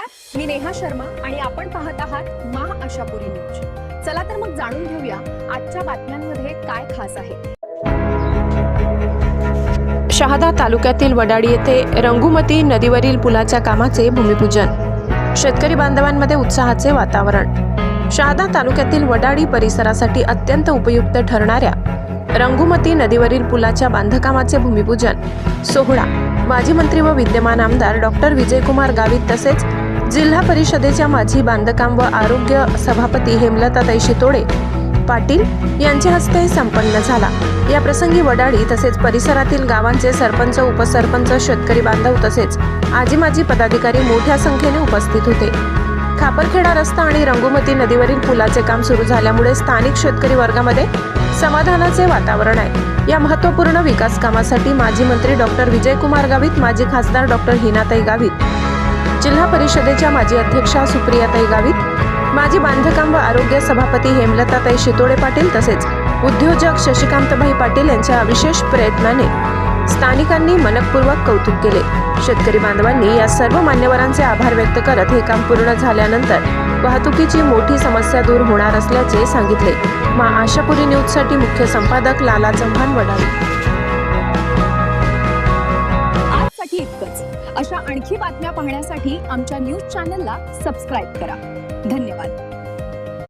नमस्कार मी नेहा शर्मा आणि आपण पाहत आहात महा आशापुरी न्यूज. चला तर मग जाणून घेऊया आजच्या बातम्यांमध्ये काय खास आहे. शहादा तालुक्यातील वडाडी येथे रंगुमती नदीवरील पुलाच्या कामाचे भूमिपूजन. शेतकरी बांधवांमध्ये उत्साहाचे वातावरण. शहादा तालुक्यातील वडाडी परिसरासाठी अत्यंत उपयुक्त ठरणाऱ्या रंगुमती नदीवरील पुलाच्या बांधकामाचे भूमिपूजन. सोहळा. माजी मंत्री व विद्यमान आमदार डॉक्टर विजयकुमार गावित तसेच जिल्हा परिषदेच्या माजी बांधकाम व आरोग्य सभापती हेमलताताई शितोडे पाटील यांच्या हस्ते संपन्न झाला. या प्रसंगी वडाळी तसेच परिसरातील गावांचे सरपंच उपसरपंच शेतकरी बांधव तसेच आजी माजी पदाधिकारी मोठ्या संख्येने उपस्थित होते. खापरखेडा रस्ता आणि रंगुमती नदीवरील पुलाचे काम सुरू झाल्यामुळे स्थानिक शेतकरी वर्गामध्ये समाधानाचे वातावरण आहे. या महत्त्वपूर्ण विकास कामासाठी माजी मंत्री डॉक्टर विजयकुमार गावित माजी खासदार डॉक्टर हिनाताई गावित जिल्हा परिषदेच्या माजी अध्यक्षा सुप्रियाताई गावित माजी बांधकाम व आरोग्य सभापती हेमलताताई शितोडे पाटील तसेच उद्योजक शशिकांतभाई पाटील यांच्या विशेष प्रयत्नाने स्थानिकांनी मनपूर्वक कौतुक केले. शेतकरी बांधवांनी या सर्व मान्यवरांचे आभार व्यक्त करत हे काम पूर्ण झाल्यानंतर वाहतुकीची मोठी समस्या दूर होणार असल्याचे सांगितले. मा आशापुरी न्यूजसाठी मुख्य संपादक लाला चव्हाण वडाळी अशा आणखी बातम्या पाहण्यासाठी आमच्या न्यूज चॅनलला सबस्क्राईब करा. धन्यवाद.